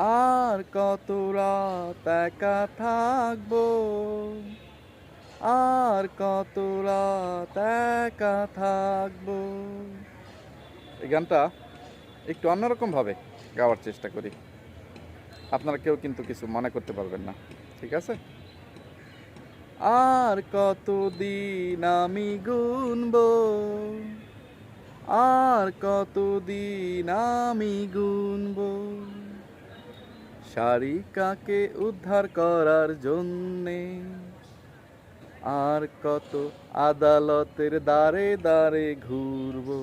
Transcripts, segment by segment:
আর কত রাত একা থাকব? আর কত রাত একা থাকব? এই গানটা একটু অন্যরকম ভাবে গাওয়ার চেষ্টা করি। আপনারা কেউ কিন্তু কিছু মনে করতে পারবেন না, ঠিক আছে? আর কতদিন আমি গুনবো? আর কতদিন আমি গুনবো? শারিকাকে উদ্ধার করার জন্যে? আর কত আদালতের দ্বারে দ্বারে ঘুরবো?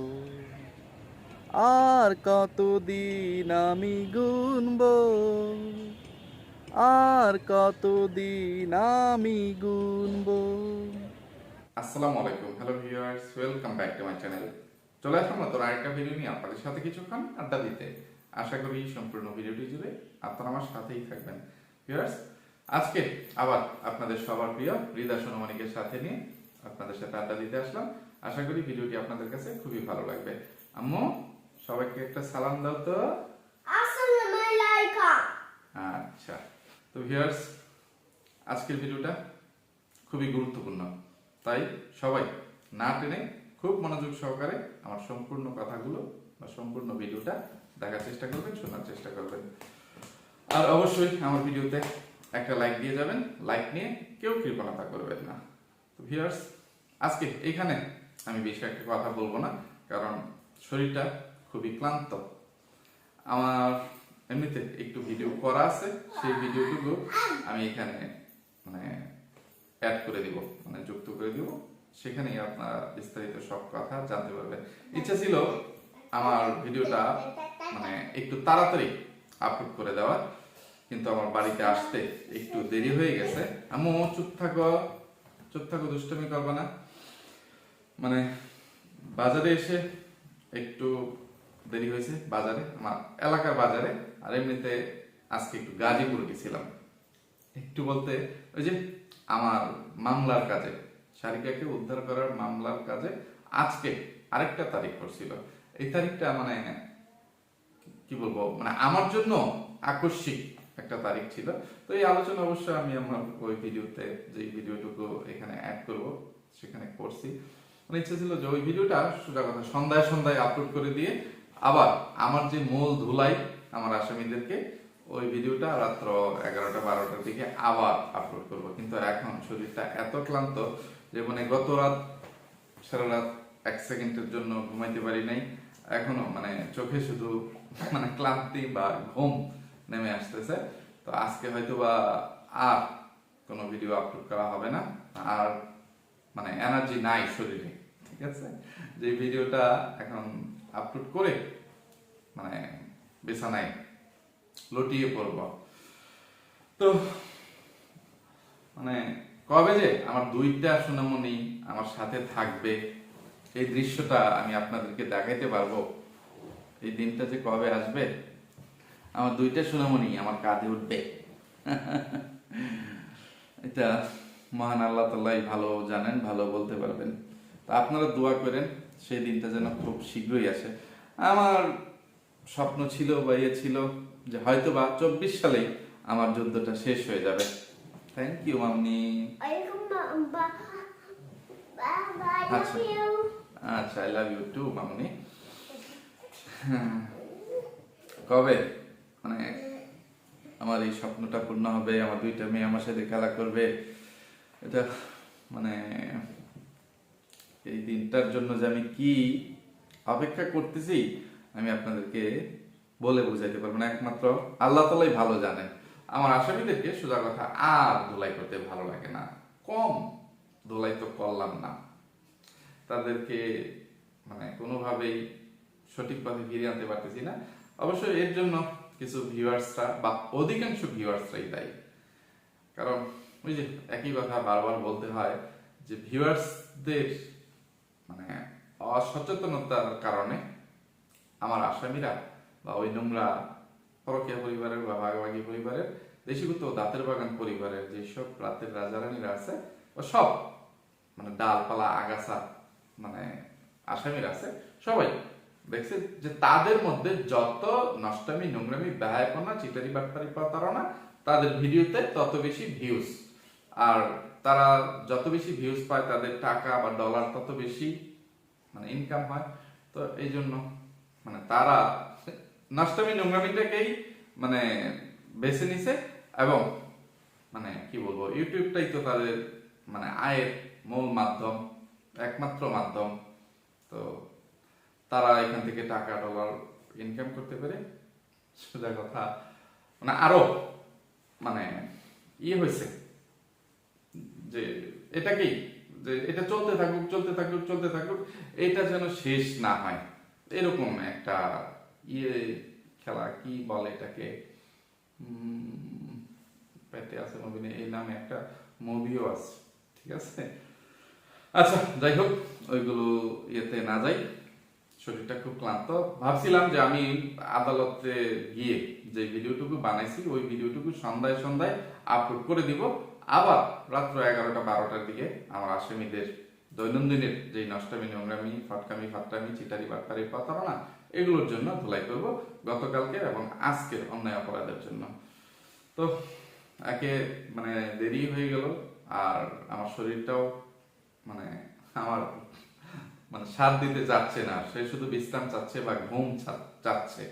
আর কতদিন আমি গুনব? আর কতদিন আমি গুনব? আসসালামু আলাইকুম hello viewers welcome back to my channel চলে আসলাম নতুন আরেকটা ভিডিও নিয়ে আপনাদের সাথে কিছুক্ষণ আড্ডা দিতে। আশা করি সম্পূর্ণ ভিডিওটি জুড়ে আপনারা আমার সাথেই থাকবেন। ভিউয়ার্স আজকে আবার আপনাদের সবার প্রিয় হৃদয় সোনমানিকের সাথে নিয়ে আপনাদের সাথে আড্ডা দিতে আসলাম। আশা করি ভিডিওটি আপনাদের কাছে খুবই ভালো লাগবে। আম্মু সবাইকে একটা সালাম দাও তো. আচ্ছা তো ভিউয়ার্স আজকের ভিডিওটা খুবই গুরুত্বপূর্ণ। তাই সবাই না টেনে খুব মনোযোগ সহকারে আমার সম্পূর্ণ কথাগুলো বা সম্পূর্ণ ভিডিওটা দেখার চেষ্টা করবেন, শোনার চেষ্টা করবেন। আর অবশ্যই আমার ভিডিওতে একটা লাইক দিয়ে যাবেন। লাইক নিয়ে কেউ কৃপণতা করবেন না। তো ভিউয়ার্স আজকে এখানে আমি বেশি একটা কথা বলব না, কারণ শরীরটা খুবই ক্লান্ত। আমার এমনিতে একটু ভিডিও করা আছে, সেই ভিডিওটুকু আমি এখানে মানে অ্যাড করে দিব মানে যুক্ত করে দিব। সেখানেই আপনারা বিস্তারিত সব কথা জানতে পারবেন। ইচ্ছা ছিল আমার ভিডিওটা মানে একটু তাড়াতাড়ি আপলোড করে দেওয়ার। কিন্তু আমার বাড়িতে আসতে একটু দেরি হয়ে গেছে। আমু চুপ থাকো। চুপ থাকো, দুষ্টমি করবে না। মানে বাজারে এসে একটু দেরি হয়েছে বাজারে, আমার এলাকার বাজারে। আর এমনিতে আজকে একটু গাজীপুর গেছিলাম। একটু বলতে ওই যে আমার মামলার কাজে শারিকাকে উদ্ধার করার মামলার কাজে আজকে আরেকটা তারিখ পড়ছিল। এই তারিখটা মানে কি বলব মানে আমার জন্য আকস্মিক একটা তারিখ ছিল। তো এই আলোচনা অবশ্য আমি আমার ওই ভিডিওতে, যে ভিডিওটুকু এখানে অ্যাড করব, সেখানে করছি। মানে ইচ্ছা ছিল যে ওই ভিডিওটা সোজা কথা সন্ধ্যায় সন্ধ্যায় আপলোড করে দিয়ে আবার আমার যে মূল ধুলাই আমার আসামিদেরকে, ওই ভিডিওটা রাত্র এগারোটা বারোটার দিকে আবার আপলোড করব। কিন্তু এখন শরীরটা এত ক্লান্ত যে মানে গত রাত, সারা রাত এক সেকেন্ডের জন্য ঘুমাইতে পারি নাই। এখনও মানে চোখে শুধু মানে ক্লান্তি বা ঘুম নেমে আসতেছে। তো আজকে হয়তো বা আর কোনো ভিডিও আপলোড করা হবে না। আর মানে এনার্জি নাই শরীরে, ঠিক আছে? যে ভিডিওটা এখন আপলোড করে মানে বিছানায় লটিয়ে পড়ব। তো মানে কবে যে আমার দুইটা সোনামণি আমার সাথে থাকবে এই দৃশ্যটা আমি আপনাদেরকে দেখাইতে পারব। এই দিনটা যে কবে আসবে, আমার দুইটা সোনামণি আমার কাঁধে উঠবে। এটা মহান আল্লাহ তাল্লাই ভালো জানেন, ভালো বলতে পারবেন। তা আপনারা দোয়া করেন, সেই দিনটা যেন খুব শীঘ্রই আসে। আমার স্বপ্ন ছিল বা ইয়ে ছিল যে হয়তো বা চব্বিশ সালেই আমার যুদ্ধটা শেষ হয়ে যাবে। থ্যাংক ইউ মামনি. আচ্ছা। আচ্ছা আই লাভ ইউ টু মামনি। কবে? মানে আমার এই স্বপ্নটা পূর্ণ হবে আমার দুইটা মেয়ে আমার সাথে খেলা করবে এটা মানে এই দিনটার জন্য যে আমি কি অপেক্ষা করতেছি আমি আপনাদেরকে বলে বোঝাইতে পারব না। একমাত্র আল্লাহ তালাই ভালো জানেন। আমার আসামিদেরকে সোজা কথা আর ধুলাই করতে ভালো লাগে না। কম। ধুলাই তো করলাম না। তাদেরকে মানে কোনোভাবেই সঠিক পথে ফিরিয়ে আনতে পারতেছি না। অবশ্য এর জন্য কিছু ভিউয়ার্সরা বা অধিকাংশ ভিউয়ার্সরাই দায়ী। কারণ ওই যে একই কথা বারবার বলতে হয় যে ভিউয়ার্সদের মানে অসচেতনতার কারণে আমার আসামিরা বা ওই নোংরা পরকীয়া পরিবারের বা ভাগাভাগি পরিবারের, দেশীভূত দাঁতের বাগান পরিবারের যেসব রাতের রাজারানীরা আছে, ও সব মানে ডালপালা, আগাছা মানে আসামির আছে, সবাই। দেখছে যে তাদের মধ্যে যত নষ্টামি, নোংরামি ব্যয়পনা চিটারি বাটপারি প্রতারণা, তাদের ভিডিওতে তত বেশি ভিউজ আর তারা যত বেশি ভিউজ পায়, তাদের টাকা বা ডলার তত বেশি মানে ইনকাম হয়। তো এই জন্য মানে তারা নষ্টমী, নোংরামিটাকেই মানে বেছে নিছে এবং মানে কি বলব, ইউটিউবটাই তো তাদের মানে আয়ের মূল মাধ্যম, একমাত্র মাধ্যম। তো তারা এখান থেকে টাকা ডলার ইনকাম করতে পারে সোজা কথা মানে আরও মানে ইয়ে হয়েছে যে এটাকেই যে এটা চলতে থাকুক চলতে থাকুক চলতে থাকুক, এটা যেন শেষ না হয়। এরকম একটা ইয়ে খেলা, কি বলে এটাকে? পেটে আছে নবীনে এই নামে একটা মুভিও আছে, ঠিক আছে? আচ্ছা যাই হোক, ওইগুলো ইয়েতে না যাই। শরীরটা খুব ক্লান্ত। ভাবছিলাম যে আমি আদালতে গিয়ে যে ভিডিওটুকু বানাইছি, ওই ভিডিওটুকু সন্ধ্যায় সন্ধ্যায় আপলোড করে দিব। আবার রাত্র এগারোটা বারোটার দিকে আমার আসামিদের দৈনন্দিনের যে নষ্টামি, নোংরামি, ফটকামি ফাটকামি চিটারি বাটপারি, প্রতারণা, এগুলোর জন্য ধুলাই করব গতকালকে এবং আজকের অন্যায় অপরাধের জন্য। তো, একে মানে দেরি হয়ে গেল, আর আমার শরীরটাও মানে আমার মানে সাথ দিতে চাচ্ছে না। সে শুধু বিশ্রাম চাচ্ছে বা ঘুম চাচ্ছে।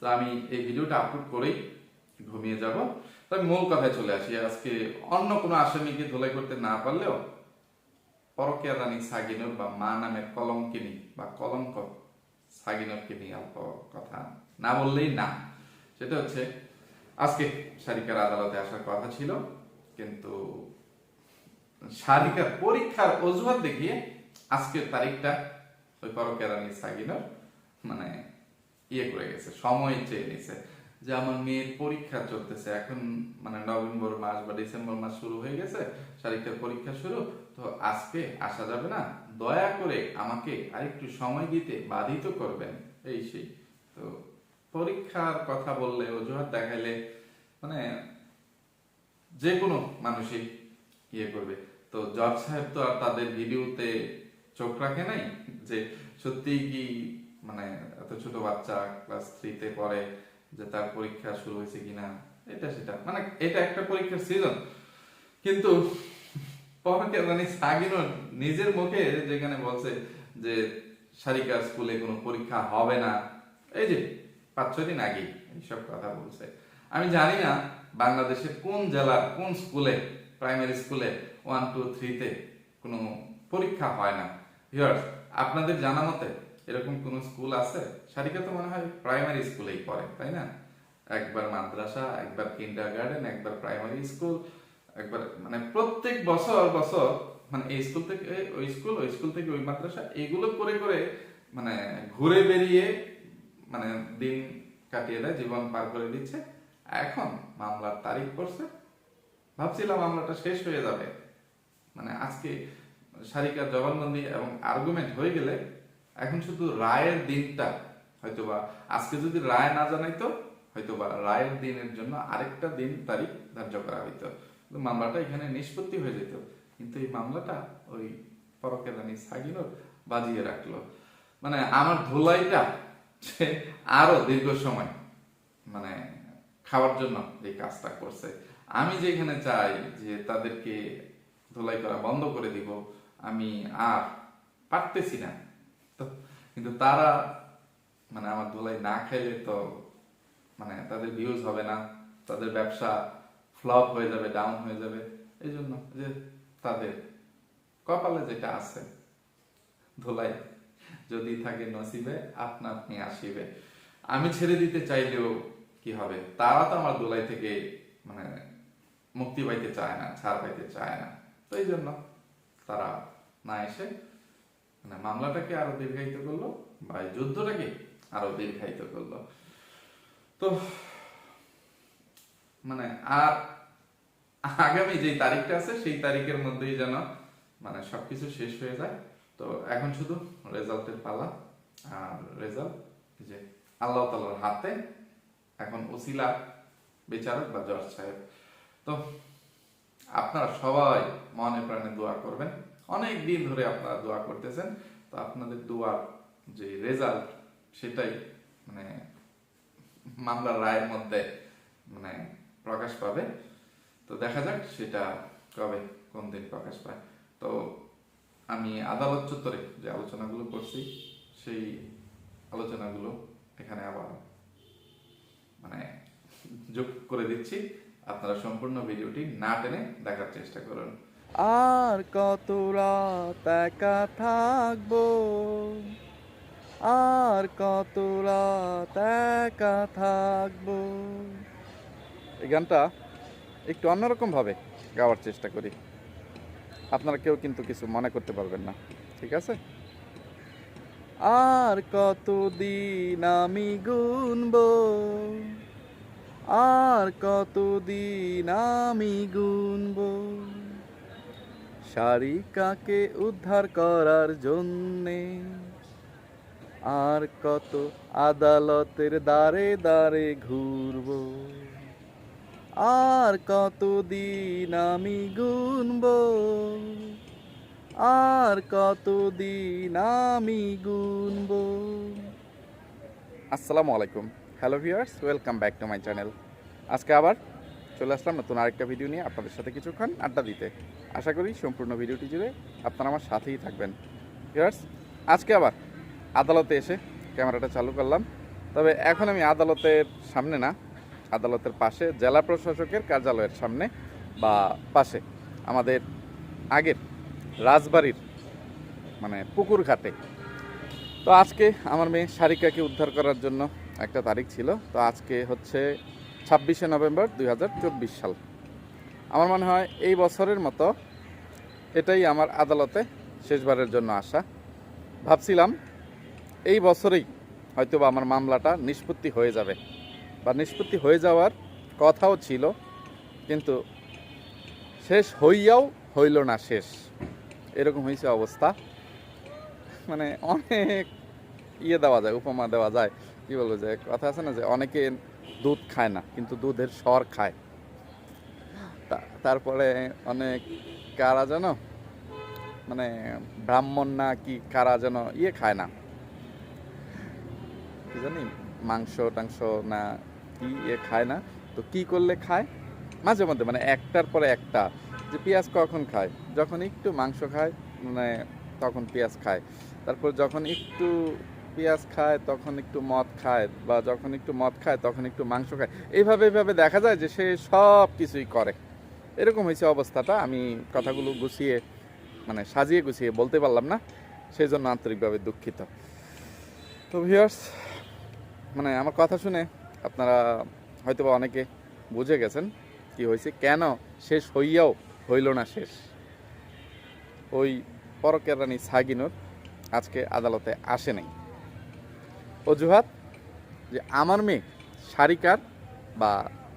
তো আমি এই ভিডিওটা আপলোড করেই ঘুমিয়ে যাব। তবে মূল কথায় চলে আসি। আজকে অন্য কোনো আসামিকে ধোলাই করতে না পারলেও পরকিয়া রানী সাগিনুর বা মা নামের কলঙ্কিনী বা কলঙ্ক সাগিনুরকে নিয়ে অল্প কথা না বললেই না। সেটা হচ্ছে, আজকে সারিকার আদালতে আসার কথা ছিল, কিন্তু সারিকার পরীক্ষার অজুহাত দেখিয়ে আজকের তারিখটা ওই পরকেরানি সাগিনার মানে ইয়ে করে গেছে, সময় চেয়ে নিছে যে আমার মেয়ের পরীক্ষা চলতেছে। এখন মানে নভেম্বর মাস বা ডিসেম্বর মাস শুরু হয়ে গেছে সারিকার পরীক্ষা শুরু, তো আজকে আসা যাবে না। দয়া করে আমাকে আরেকটু সময় দিতে বাধিত করবেন। এই সেই। তো পরীক্ষার কথা বললে, অজুহাত দেখাইলে মানে যে কোনো মানুষই ইয়ে করবে। তো জজ সাহেব তো আর তাদের ভিডিওতে চোখ রাখে নাই যে সত্যি কি মানে এত ছোট বাচ্চা ক্লাস থ্রিতে পড়ে যে তার পরীক্ষা শুরু হয়েছে কিনা? এটা সেটা। মানে এটা একটা পরীক্ষার সিজন কিন্তু পরকে মানে নিজের মুখে যেখানে বলছে যে সারিকা স্কুলে কোনো পরীক্ষা হবে না। এই যে পাঁচ, ছয় দিন আগে এইসব কথা বলছে। আমি জানি না বাংলাদেশের কোন জেলার কোন স্কুলে প্রাইমারি স্কুলে ওয়ান টু থ্রিতে কোনো পরীক্ষা হয় না। ভিউয়ার্স আপনাদের জানা মতে এরকম কোনো স্কুল আছে? সারিকা তো মনে হয় প্রাইমারি স্কুলেই পড়ে, তাই না? একবার মাদ্রাসা, একবার কিন্ডার গার্ডেন একবার প্রাইমারি স্কুল একবার মানে প্রত্যেক বছর বছর মানে এই স্কুল থেকে ওই স্কুল ওই স্কুল থেকে ওই মাদ্রাসা, এগুলো করে করে মানে ঘুরে বেরিয়ে মানে দিন কাটিয়ে দেয়, জীবন পার করে দিচ্ছে। এখন মামলার তারিখ পড়ছে। ভাবছিলাম মামলাটা শেষ হয়ে যাবে। মানে আজকে সারিকার জবানবন্দি এবং আর্গুমেন্ট হয়ে গেলে এখন শুধু রায়ের দিনটা হয়তোবা, আজকে যদি রায় না জানাইতো, হয়তোবা রায়ের দিনের জন্য আরেকটা দিন তারিখ ধার্য করা হইতো। মামলাটা এখানে নিষ্পত্তি হয়ে যেত। কিন্তু এই মামলাটা ওই পরকেদানি সাগিনোর বাজিয়ে রাখল। মানে আমার ধোলাইটা সে আরও দীর্ঘ সময় মানে খাওয়ার জন্য এই কাজটা করছে। আমি যেখানে চাই যে তাদেরকে ধোলাই করা বন্ধ করে দিব, আমি আর পারতেছি না। তো, কিন্তু তারা মানে আমার ধোলাই না খেলে তো মানে তাদের ভিউজ হবে না, তাদের ব্যবসা ফ্লপ হয়ে যাবে ডাউন হয়ে যাবে। এই জন্য যে তাদের কপালে যেটা আছে, ধোলাই যদি থাকে নসিবে, আপনা আপনি আসিবে। আমি ছেড়ে দিতে চাইলেও কি হবে? তারা তো আমার দোলাই থেকে মানে মুক্তি পাইতে চায় না, ছাড় পাইতে চায় না। তো এই জন্য তারা না এসে মানে মামলাটাকে আরও দীর্ঘায়িত করল বা যুদ্ধটাকে আরও দীর্ঘায়িত করল? তো মানে আর আগামী যে তারিখটা আছে, সেই তারিখের মধ্যেই যেন মানে সবকিছু শেষ হয়ে যায়। তো এখন শুধু রেজাল্টের পালা আর রেজাল্ট যে আল্লাহ তালার হাতে এখন ওসিলা বিচারক বা জজ সাহেব। তো আপনারা সবাই মনে প্রাণে দোয়া করবেন। অনেক দিন ধরে আপনারা দোয়া করতেছেন। তো আপনাদের দোয়ার যে রেজাল্ট সেটাই মানে মামলার রায়ের মধ্যে মানে প্রকাশ পাবে। তো দেখা যাক সেটা কবে, কোন দিন প্রকাশ পায়। তো আমি আদালত চত্বরে যে আলোচনাগুলো করছি, সেই আলোচনাগুলো এখানে আবার মানে যোগ করে দিচ্ছি। আপনারা সম্পূর্ণ ভিডিওটি না টেনে দেখার চেষ্টা করুন। আর কত রাত একা থাকব? আর কত রাত একা থাকব? এই গানটা একটু অন্যরকম ভাবে গাওয়ার চেষ্টা করি। আপনারা কেউ কিন্তু কিছু মনে করতে পারবেন না, ঠিক আছে? আর কতদিন আমি গুনবো? আর কতদিন আমি গুনবো? শারিকাকে উদ্ধার করার জন্যে? আর কত আদালতের দ্বারে দ্বারে ঘুরব? আর কতদিন আমি গুনব? আর কতদিন আমি গুনব? আসসালামু আলাইকুম। Hello viewers, welcome back to my channel. আজকে আবার চলে আসলাম নতুন আরেকটা ভিডিও নিয়ে আপনাদের সাথে কিছুক্ষণ আড্ডা দিতে। আশা করি সম্পূর্ণ ভিডিওটি জুড়ে আপনারা আমার সাথেই থাকবেন। ভিউয়ার্স, আজকে আবার আদালতে এসে ক্যামেরাটা চালু করলাম। তবে এখন আমি আদালতের সামনে না, আদালতের পাশে জেলা প্রশাসকের কার্যালয়ের সামনে বা পাশে আমাদের আগের রাজবাড়ির মানে পুকুর ঘাটে। তো আজকে আমার মেয়ে সারিকাকে উদ্ধার করার জন্য একটা তারিখ ছিল, তো আজকে হচ্ছে ছাব্বিশে নভেম্বর দুই হাজার চব্বিশ সাল। আমার মনে হয় এই বছরের মতো এটাই আমার আদালতে শেষবারের জন্য আসা। ভাবছিলাম এই বছরেই হয়তো বা আমার মামলাটা নিষ্পত্তি হয়ে যাবে বা নিষ্পত্তি হয়ে যাওয়ার কথাও ছিল, কিন্তু শেষ হইয়াও হইল না শেষ। এরকম হয়েছে অবস্থা। মানে অনেক ইয়ে দেওয়া যায়, উপমা দেওয়া যায়। কি বলব যে, কথা আছে না যে, অনেকে দুধ খায় না, কিন্তু দুধের স্বর খায়। তারপরে অনেক কারা যেন মানে ব্রাহ্মণ না কি কারা যেন ইয়ে খায় না। কি জানি, মাংস টাংস না কি ইয়ে খায় না, তো কি করলে খায়? মাঝে মধ্যে মানে একটার পরে একটা, যে পেঁয়াজ কখন খায়? যখন একটু মাংস খায় মানে তখন পেঁয়াজ খায়। তারপর যখন একটু পেঁয়াজ খায়, তখন একটু মদ খায় বা যখন একটু মদ খায়, তখন একটু মাংস খায়। এইভাবে এইভাবে দেখা যায় যে সে সব কিছুই করে। এরকম হয়েছে অবস্থাটা। আমি কথাগুলো গুছিয়ে মানে সাজিয়ে গুছিয়ে বলতে পারলাম না সেই জন্য আন্তরিকভাবে দুঃখিত। তো ভিউয়ার্স মানে আমার কথা শুনে আপনারা হয়তো অনেকে বুঝে গেছেন কি হয়েছে। কেন শেষ হইয়াও হইল না শেষ? ওই পরকের রানী সাগিনুর আজকে আদালতে আসে নাই। অজুহাত যে আমার মেয়ে সারিকার বা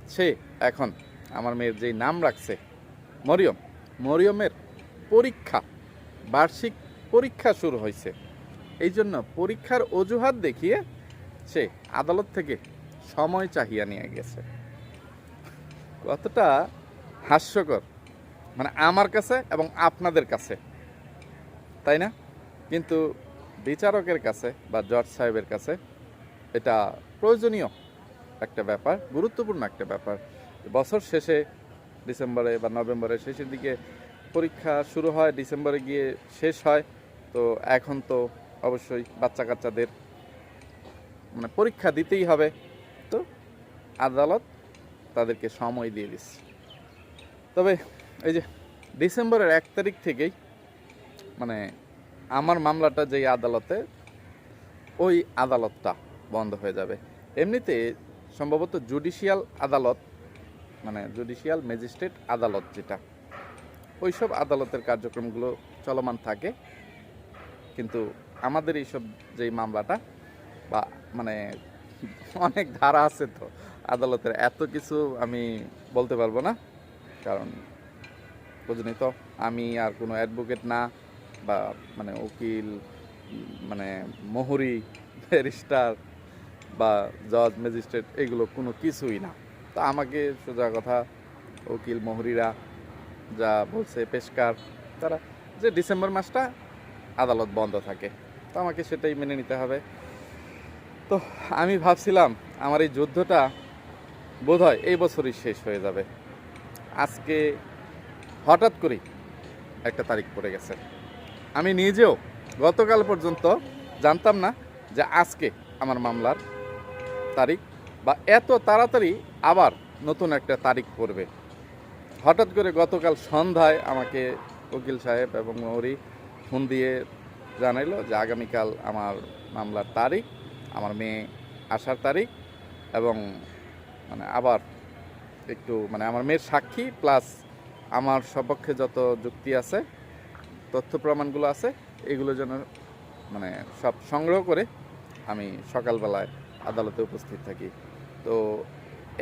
সে এখন আমার মেয়ের যেই নাম রাখছে, মরিয়ম, মরিয়মের পরীক্ষা, বার্ষিক পরীক্ষা শুরু হয়েছে। এই জন্য পরীক্ষার অজুহাত দেখিয়ে সে আদালত থেকে সময় চাহিয়া নিয়ে গেছে। কতটা হাস্যকর মানে আমার কাছে এবং আপনাদের কাছে, তাই না? কিন্তু বিচারকের কাছে বা জজ সাহেবের কাছে এটা প্রয়োজনীয় একটা ব্যাপার, গুরুত্বপূর্ণ একটা ব্যাপার। বছর শেষে ডিসেম্বরে বা নভেম্বরের শেষের দিকে পরীক্ষা শুরু হয়, ডিসেম্বরে গিয়ে শেষ হয়। তো এখন তো অবশ্যই বাচ্চা কাচ্চাদের মানে পরীক্ষা দিতেই হবে। তো আদালত তাদেরকে সময় দিয়ে দিচ্ছে। তবে এই যে ডিসেম্বরের এক তারিখ থেকেই মানে আমার মামলাটা যেই আদালতে, ওই আদালতটা বন্ধ হয়ে যাবে। এমনিতে সম্ভবত জুডিশিয়াল আদালত মানে জুডিশিয়াল ম্যাজিস্ট্রেট আদালত যেটা, ওইসব আদালতের কার্যক্রমগুলো চলমান থাকে। কিন্তু আমাদের এইসব যেই মামলাটা, বা মানে অনেক ধারা আছে তো, আদালতের এত কিছু আমি বলতে পারব না। কারণ বুঝলি তো, আমি আর কোনো অ্যাডভোকেট না। বা মানে উকিল মানে মোহরি, ব্যারিস্টার বা জজ, ম্যাজিস্ট্রেট এগুলো কোনো কিছুই না। তো আমাকে সোজা কথা, উকিল, মোহরিরা যা বলছে পেশকার, তারা যে ডিসেম্বর মাসটা আদালত বন্ধ থাকে। তো আমাকে সেটাই মেনে নিতে হবে। তো আমি ভাবছিলাম, আমার এই যুদ্ধটা বোধহয় এই বছরই শেষ হয়ে যাবে। আজকে হঠাৎ করেই একটা তারিখ পড়ে গেছে। আমি নিজেও গতকাল পর্যন্ত জানতাম না যে আজকে আমার মামলার তারিখ বা এত তাড়াতাড়ি আবার নতুন একটা তারিখ পড়বে। হঠাৎ করে গতকাল সন্ধ্যায় আমাকে উকিল সাহেব এবং মৌরি ফোন দিয়ে জানাইলো যে আগামীকাল আমার মামলার তারিখ, আমার মেয়ে আসার তারিখ এবং মানে আবার একটু মানে আমার মেয়ের সাক্ষী প্লাস আমার সপক্ষে যত যুক্তি আছে তথ্য প্রমাণগুলো আছে, এগুলো যেন মানে সব সংগ্রহ করে আমি সকালবেলায় আদালতে উপস্থিত থাকি। তো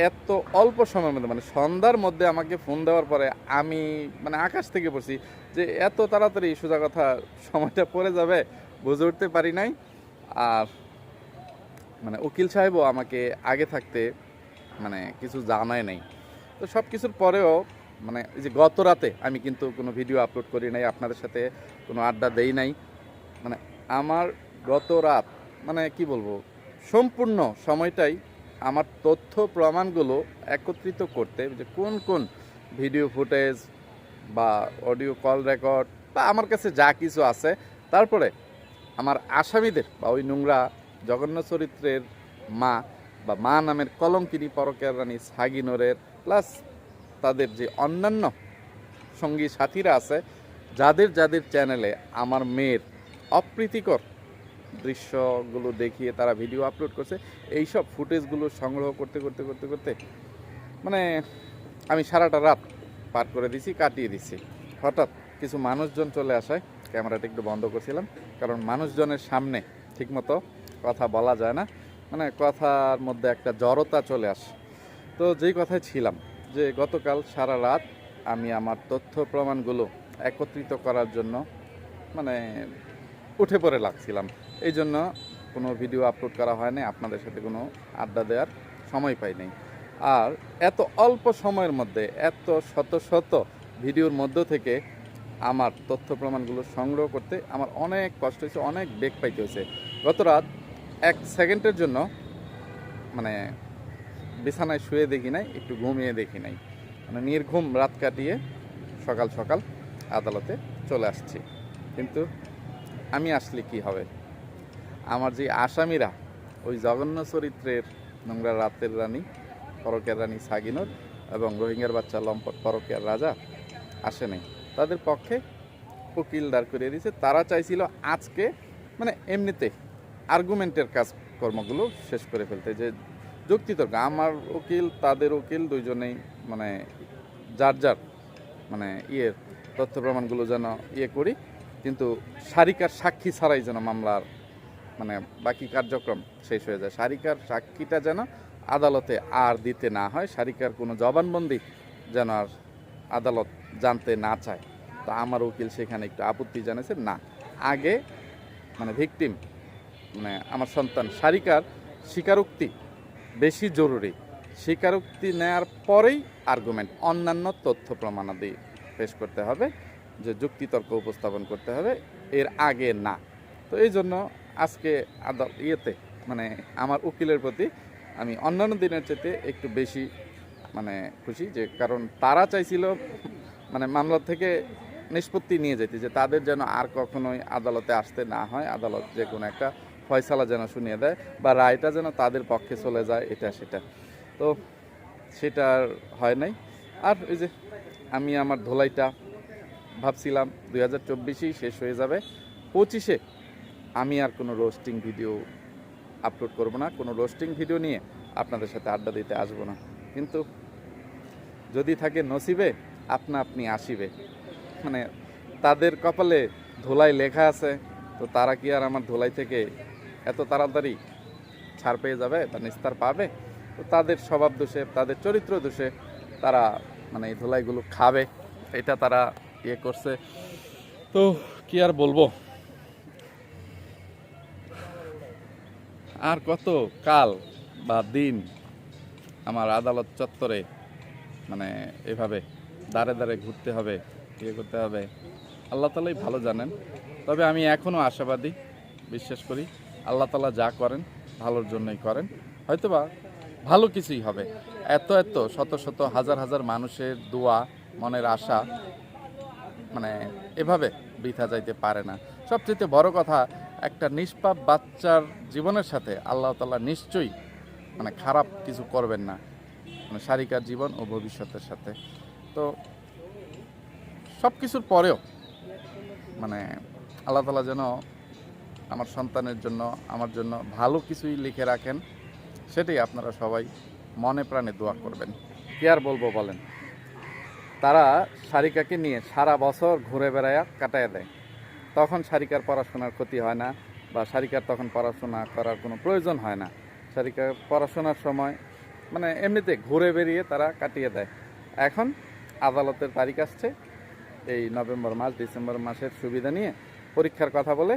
এত অল্প সময়ের মধ্যে মানে সন্ধ্যার মধ্যে আমাকে ফোন দেওয়ার পরে আমি মানে আকাশ থেকে পড়ছি যে এত তাড়াতাড়ি সোজা কথা সময়টা পড়ে যাবে, বুঝে উঠতে পারি নাই। আর মানে উকিল সাহেবও আমাকে আগে থাকতে মানে কিছু জানায় নাই। তো সব কিছুর পরেও মানে এই যে গত রাতে আমি কিন্তু কোনো ভিডিও আপলোড করি নাই, আপনাদের সাথে কোনো আড্ডা দেই নাই। মানে আমার গত রাত মানে কি বলব, সম্পূর্ণ সময়টাই আমার তথ্য প্রমাণগুলো একত্রিত করতে যে কোন কোন ভিডিও ফুটেজ বা অডিও কল রেকর্ড বা আমার কাছে যা কিছু আছে, তারপরে আমার আসামিদের বা ওই নোংরা জঘন্য চরিত্রের মা বা মা নামের কলঙ্কিনী পরকের রানী সাগিনোরের, প্লাস তাদের যে অন্যান্য সঙ্গী সাথীরা আছে, যাদের যাদের চ্যানেলে আমার মেয়ের অপ্রীতিকর দৃশ্যগুলো দেখিয়ে তারা ভিডিও আপলোড করছে এই সব ফুটেজগুলো সংগ্রহ করতে করতে করতে করতে মানে আমি সারাটা রাত পার করে দিছি, কাটিয়ে দিছি। হঠাৎ কিছু মানুষজন চলে আসায়, ক্যামেরাটা একটু বন্ধ করছিলাম, কারণ মানুষজনের সামনে ঠিকমতো কথা বলা যায় না মানে কথার মধ্যে একটা জড়তা চলে আসে। তো যেই কথায় ছিলাম যে গতকাল সারা রাত আমি আমার তথ্য প্রমাণগুলো একত্রিত করার জন্য মানে উঠে পড়ে লাগছিলাম। এই জন্য কোনো ভিডিও আপলোড করা হয়নি, আপনাদের সাথে কোনো আড্ডা দেওয়ার সময় পাই নাই। আর এত অল্প সময়ের মধ্যে, এত শত শত ভিডিওর মধ্য থেকে আমার তথ্য প্রমাণগুলো সংগ্রহ করতে আমার অনেক কষ্ট হয়েছে, অনেক বেগ পাইতে হয়েছে। গত রাত এক সেকেন্ডের জন্য মানে বিছানায় শুয়ে দেখি নাই, একটু ঘুমিয়ে দেখি নাই। মানে নির্ঘুম রাত কাটিয়ে সকাল সকাল আদালতে চলে আসছি। কিন্তু আমি আসলে কি হবে? আমার যে আসামিরা, ওই জঘন্য চরিত্রের নোংরা রাতের রানী, পরকের রানী সাগিনুর এবং রোহিঙ্গার বাচ্চা লম্পট পরকের রাজা আসে নাই। তাদের পক্ষে উকিল দাঁড় করিয়ে দিয়েছে। তারা চাইছিল আজকে মানে এমনিতে আর্গুমেন্টের কাজকর্মগুলো শেষ করে ফেলতে, যে যুক্তিতর্ক, আমার উকিল, তাদের উকিল দুইজনেই মানে যার যার মানে ইয়ের তথ্য প্রমাণগুলো যেন ইয়ে করি, কিন্তু সারিকার সাক্ষী ছাড়াই যেন মামলার মানে বাকি কার্যক্রম শেষ হয়ে যায়। সারিকার সাক্ষীটা যেন আদালতে আর দিতে না হয় সারিকার কোনো জবানবন্দি যেন আর আদালত জানতে না চায়। তো আমার উকিল সেখানে একটু আপত্তি জানিয়েছে না, আগে মানে ভিকটিম মানে আমার সন্তান সারিকার স্বীকারোক্তি বেশি জরুরি। স্বীকারোক্তি নেয়ার পরেই আর্গুমেন্ট অন্যান্য তথ্য প্রমাণাদি পেশ করতে হবে, যে যুক্তিতর্ক উপস্থাপন করতে হবে, এর আগে না। তো এই জন্য আজকে আদাল ইয়েতে মানে আমার উকিলের প্রতি আমি অন্যান্য দিনের চাইতে একটু বেশি মানে খুশি, যে কারণ তারা চাইছিল মানে মামলা থেকে নিষ্পত্তি নিয়ে যেতে, যে তাদের যেন আর কখনোই আদালতে আসতে না হয়, আদালত যে কোনো একটা ফয়সালা যেন শুনিয়ে দেয় বা রায়টা যেন তাদের পক্ষে চলে যায়, এটা সেটা। তো সেটা আর হয় নাই। আর ওই যে আমি আমার ধোলাইটা ভাবছিলাম, দুই হাজার চব্বিশেই শেষ হয়ে যাবে। পঁচিশে আমি আর কোনো রোস্টিং ভিডিও আপলোড করব না। কোনো রোস্টিং ভিডিও নিয়ে আপনাদের সাথে আড্ডা দিতে আসব না। কিন্তু যদি থাকে নসিবে, আপনা আপনি আসিবে। মানে তাদের কপালে ধোলাই লেখা আছে, তো তারা কি আর আমার ধোলাই থেকে এত তাড়াতাড়ি ছাড় পেয়ে যাবে বা নিস্তার পাবে। তো তাদের স্বভাব দোষে, তাদের চরিত্র দোষে তারা মানে এই ধুলাইগুলো খাবে, এটা তারা ইয়ে করছে। তো কি আর বলব? আর কত কাল বা দিন আমার আদালত চত্বরে মানে এভাবে দাঁড়ে দাঁড়ে ঘুরতে হবে ইয়ে করতে হবে। আল্লাহ তালাই ভালো জানেন। তবে আমি এখনও আশাবাদী, বিশ্বাস করি আল্লাহ তালা যা করেন, ভালোর জন্যই করেন। হয়তোবা ভালো কিছুই হবে। এত এত, শত শত, হাজার হাজার মানুষের দোয়া, মনের আশা মানে এভাবে বৃথা যাইতে পারে না। সবচেয়ে বড় কথা, একটা নিষ্পাপ বাচ্চার জীবনের সাথে আল্লাহ তাআলা নিশ্চয়ই মানে খারাপ কিছু করবেন না। মানে শারিকার জীবন ও ভবিষ্যতের সাথে। তো সব কিছুর পরেও মানে আল্লাহ তালা যেন আমার সন্তানের জন্য, আমার জন্য ভালো কিছুই লিখে রাখেন, সেটাই আপনারা সবাই মনে প্রাণে দোয়া করবেন। কি আর বলব বলেন? তারা সারিকাকে নিয়ে সারা বছর ঘুরে বেড়ায় কাটায় দেয়। তখন সারিকার পড়াশোনার ক্ষতি হয় না বা সারিকার তখন পড়াশোনা করার কোনো প্রয়োজন হয় না। সারিকার পড়াশোনার সময় মানে এমনিতে ঘুরে বেরিয়ে তারা কাটিয়ে দেয়। এখন আদালতের তারিখ আসছে, এই নভেম্বর মাস, ডিসেম্বর মাসের সুবিধা নিয়ে পরীক্ষার কথা বলে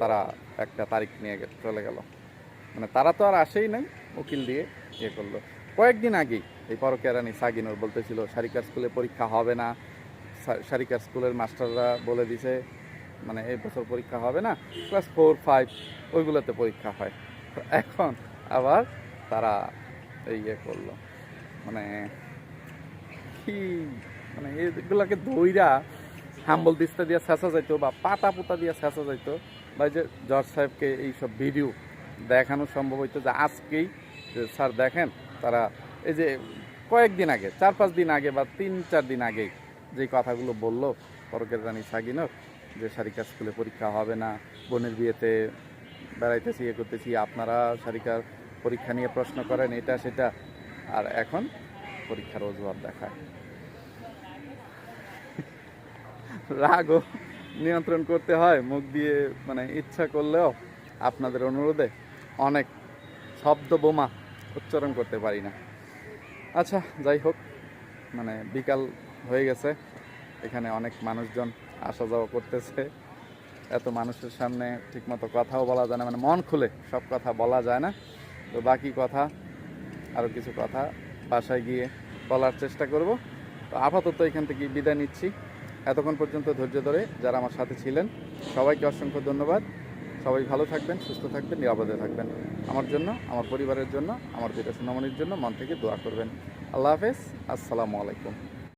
তারা একটা তারিখ নিয়ে চলে গেল। মানে তারা তো আর আসেই নাই উকিল দিয়ে ইয়ে করল। কয়েকদিন আগেই এই পরকেরানি সাগিনুর বলতেছিল, সারিকার স্কুলে পরীক্ষা হবে না। সারিকার স্কুলের মাস্টাররা বলে দিছে মানে এই বছর পরীক্ষা হবে না, ক্লাস ফোর, ফাইভ, ওইগুলোতে পরীক্ষা হয়। তো এখন আবার তারা এই ইয়ে করল। মানে কি মানে এগুলাকে দইরা হাম্বল দিস্তা দিয়ে ছেঁচা যাইতো বা পাতা পুতা দিয়ে ছেঁচা যাইতো। বা যে জজ সাহেবকে এইসব ভিডিও দেখানো সম্ভব হইতো যে আজকেই যে স্যার দেখেন, তারা এই যে কয়েকদিন আগে চার পাঁচ দিন আগে বা তিন চার দিন আগেই যে কথাগুলো বলল পরকের রানী সাগিনর, যে সারিকা স্কুলে পরীক্ষা হবে না, বোনের বিয়েতে বেড়াইতেছি ইয়ে করতেছি, আপনারা সারিকার পরীক্ষা নিয়ে প্রশ্ন করেন, এটা, সেটা। আর এখন পরীক্ষার অজুহাত দেখায়। রাগও নিয়ন্ত্রণ করতে হয়, মুখ দিয়ে মানে ইচ্ছা করলেও আপনাদের অনুরোধে অনেক শব্দ বোমা উচ্চারণ করতে পারি না। আচ্ছা যাই হোক মানে বিকাল হয়ে গেছে, এখানে অনেক মানুষজন আসা যাওয়া করতেছে, এত মানুষের সামনে ঠিকমতো কথাও বলা যায় না মানে মন খুলে সব কথা বলা যায় না। তো বাকি কথা আরও কিছু কথা বাসায় গিয়ে বলার চেষ্টা করব। তো আপাতত এখান থেকে বিদায় নিচ্ছি। এতক্ষণ পর্যন্ত ধৈর্য ধরে যারা আমার সাথে ছিলেন, সবাইকে অসংখ্য ধন্যবাদ। সবাই ভালো থাকবেন, সুস্থ থাকবেন, নিরাপদে থাকবেন। আমার জন্য, আমার পরিবারের জন্য, আমার পিতা সুনামনির জন্য মন থেকে দোয়া করবেন। আল্লাহ হাফেজ, আসসালামু আলাইকুম।